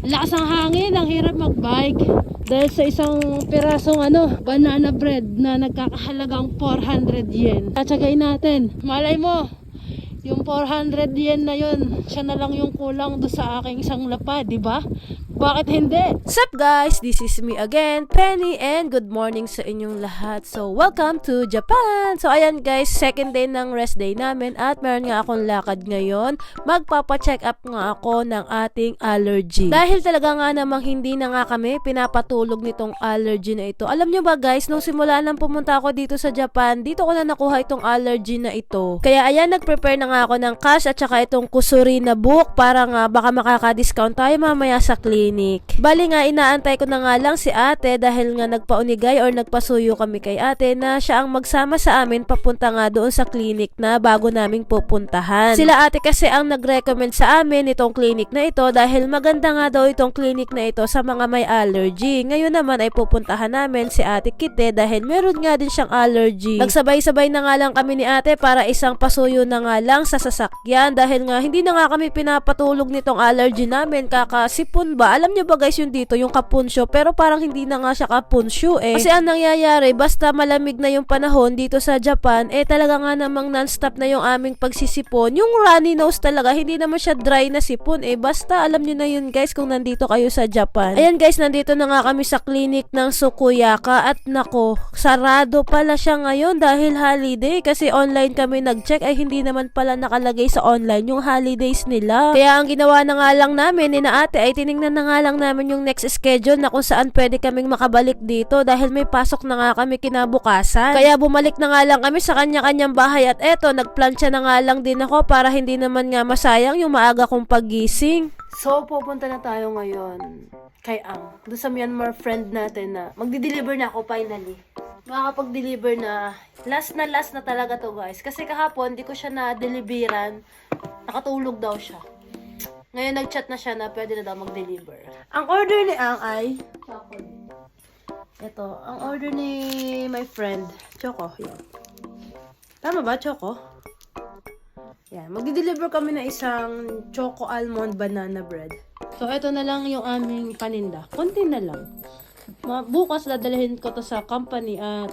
Lakas ng hangin, ang hirap magbike. Dahil sa isang pirasong ano, banana bread na nagkakahalagang 400 yen. Tatsagay natin. Malay mo, yung 400 yen na yun, siya na lang yung kulang do sa aking isang lapa, di ba? Bakit hindi? Sup guys, this is me again, Penny, and good morning sa inyong lahat. So, welcome to Japan! So, ayan guys, second day ng rest day namin at meron nga akong lakad ngayon. Magpapa-check up nga ako ng ating allergy. Dahil talaga nga namang hindi na nga kami pinapatulog nitong allergy na ito. Alam nyo ba guys, nung simula nang pumunta ako dito sa Japan, dito ko na nakuha itong allergy na ito. Kaya ayan, nag-prepare na nga ako ng cash at saka itong kusuri na book para nga baka makaka-discount tayo mamaya sa clinic. Bali nga, inaantay ko na nga lang si ate dahil nga nagpaunigay or nagpasuyo kami kay ate na siya ang magsama sa amin papunta nga doon sa clinic na bago naming pupuntahan. Sila ate kasi ang nag-recommend sa amin itong clinic na ito dahil maganda nga daw itong clinic na ito sa mga may allergy. Ngayon naman ay pupuntahan namin si ate Kite dahil meron nga din siyang allergy. Nagsabay-sabay na nga lang kami ni ate para isang pasuyo na nga lang sa sasakyan dahil nga hindi na nga kami pinapatulog nitong allergy namin kakasipon ba. Alam niyo ba guys yung dito yung kapunsyo pero parang hindi na nga siya kapunsyo eh. Kasi ang nangyayari basta malamig na yung panahon dito sa Japan eh talaga nga namang non-stop na yung aming pagsisipon. Yung runny nose talaga hindi naman siya dry na sipon eh. Basta alam niyo na yun guys kung nandito kayo sa Japan. Ayan guys nandito na nga kami sa clinic ng Sukuyaka at nako sarado pala siya ngayon dahil holiday kasi online kami nag-check ay hindi naman pala nakalagay sa online yung holidays nila. Kaya ang ginawa na nga lang namin ni na ate ay tiningnan na nga lang namin yung next schedule na kung saan pwede kaming makabalik dito dahil may pasok na nga kami kinabukasan. Kaya bumalik na nga lang kami sa kanya-kanyang bahay at eto nagplansya na nga lang din ako para hindi naman nga masayang yung maaga kong pagising. So, pupunta na tayo ngayon kay Ang. Doon sa Myanmar friend natin na magdi-deliver na ako finally. Makakapag-deliver na. Last na last na talaga to guys. Kasi kahapon, di ko siya na-deliveran. Nakatulog daw siya. Ngayon nag-chat na siya na pwede na daw mag-deliver. Ang order ni Ang ay ito, ang order ni my friend, Choco. Yan. Tama ba, Choco? Yan. Magdi-deliver kami ng isang Choco Almond Banana Bread. So, ito na lang yung aming paninda. Konti na lang. Bukas dadalhin ko to sa company at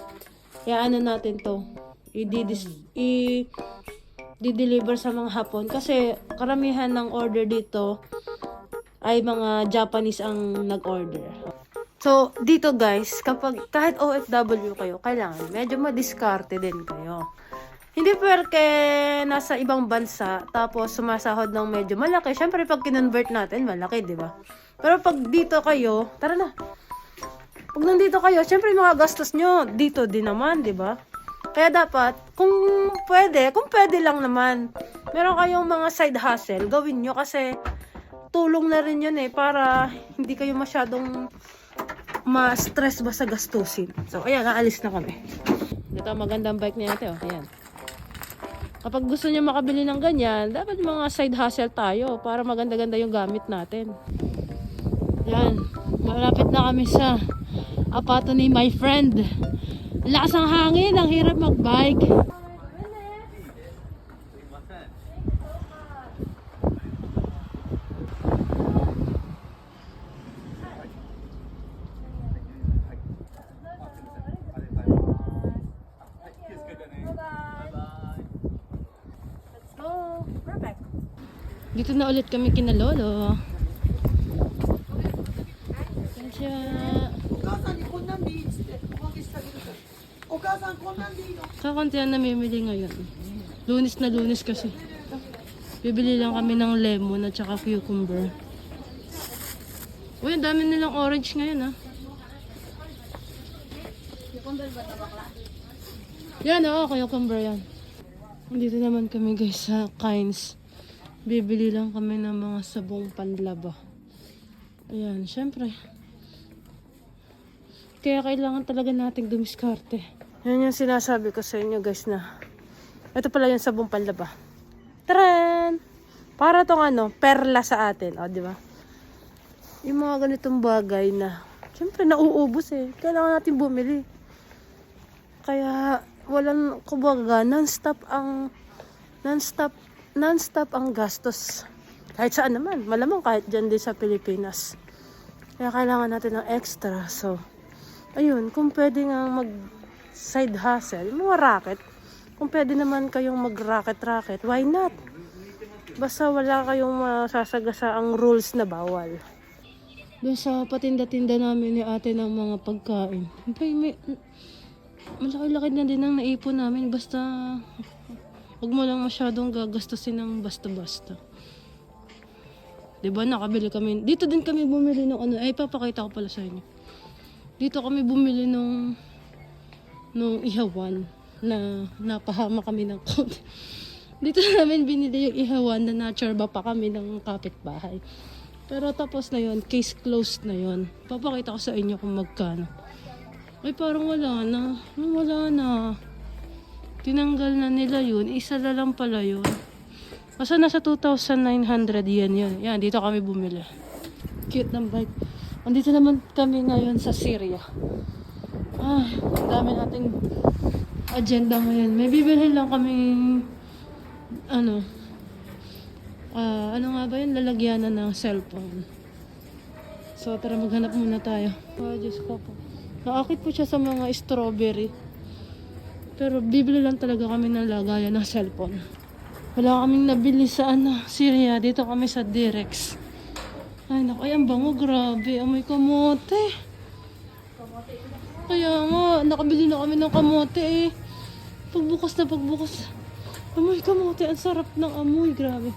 iaano natin to. I-didis- i deliver sa mga hapon kasi karamihan ng order dito ay mga Japanese ang nag-order. So, dito guys, kapag kahit OFW kayo, kailangan medyo madiskarte din kayo. Hindi perke nasa ibang bansa, tapos sumasahod ng medyo malaki. Siyempre, pag kinonvert natin, malaki, di ba? Pero pag dito kayo, tara na. Pag nandito kayo, siyempre mga gastos nyo, dito din naman, di ba? Kaya dapat, kung pwede, kung pwede lang naman, meron kayong mga side hustle, gawin nyo kasi tulong na rin yun eh, para hindi kayo masyadong ma-stress ba sa gastusin. So, ayan, aalis na kami. Ito, magandang bike niya ate, oh. Ayan. Kapag gusto niyo makabili ng ganyan, dapat mga side hustle tayo para maganda-ganda yung gamit natin. Yan. Malapit na kami sa apato ni my friend. Lakas ng hangin, ang hirap magbike. Dito na ulit kami kina Lolo. Kakunti ang namimili ngayon. Lunis na lunis kasi. Bibili lang kami ng lemon at saka cucumber. Uy, ang dami nilang orange ngayon ah. Yan oo, cucumber yan. Dito naman kami guys sa Kynes. Bibili lang kami ng mga sabong panlaba. Ayan, syempre. Kaya kailangan talaga nating dumiskarte. Yan yung sinasabi ko sa inyo guys na ito pala yung sabong panlaba. Taran! Para tong ano, perla sa atin. O, di ba? Yung mga ganitong bagay na syempre nauubos eh. Kailangan natin bumili. Kaya walang kumbaga non-stop ang non-stop non-stop ang gastos. Kahit saan naman. Malamang kahit dyan din sa Pilipinas. Kaya kailangan natin ng extra. So, ayun, kung pwede nga mag side hustle, yung mga racket, kung pwede naman kayong mag-racket-racket, why not? Basta wala kayong masasagasa ang rules na bawal. Doon sa patinda-tinda namin ni ate ng mga pagkain. May, may, malaki-laki na din ang naipon namin. Basta, huwag mo lang masyadong gagastusin ng basta-basta. Diba, nakabili kami. Dito din kami bumili ng ano. Ay, papakita ko pala sa inyo. Dito kami bumili nung nung ihawan na napahama kami ng konti. Dito namin binili yung ihawan na nachorba pa kami ng kapitbahay. Pero tapos na yon case closed na yon Papakita ko sa inyo kung magkano. Ay parang wala na. Wala na. Tinanggal na nila yun. Isa na lang pala yun. Basta nasa 2,900 yen yun. Yan, dito kami bumili. Cute ng bike. Andito naman kami ngayon sa Syria. Ah, ang dami nating agenda ngayon. May bibili lang kami ano ah ano nga ba yun? Lalagyanan ng cellphone. So, tara maghanap muna tayo. Oh, Diyos ko po. Naakit po siya sa mga strawberry. Pero bibili lang talaga kami ng lagayan ng cellphone. Wala kaming nabili sa ano, Syria. Dito kami sa Direx. Ay, naku, ay, ang bango, grabe. Amoy kamote. Kaya nga, nakabili na kami ng kamote eh. Pagbukas na pagbukas. Amoy kamote, ang sarap ng amoy, grabe.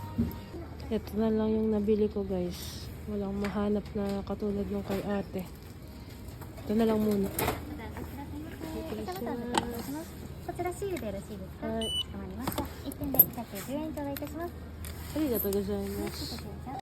Ito na lang yung nabili ko guys. Walang mahanap na katulad ng kay ate. Ito na lang muna. こちらシールでよろしいですか。はい。かしこまりました。一点で110円頂戴いたします。ありがとうございます。こちら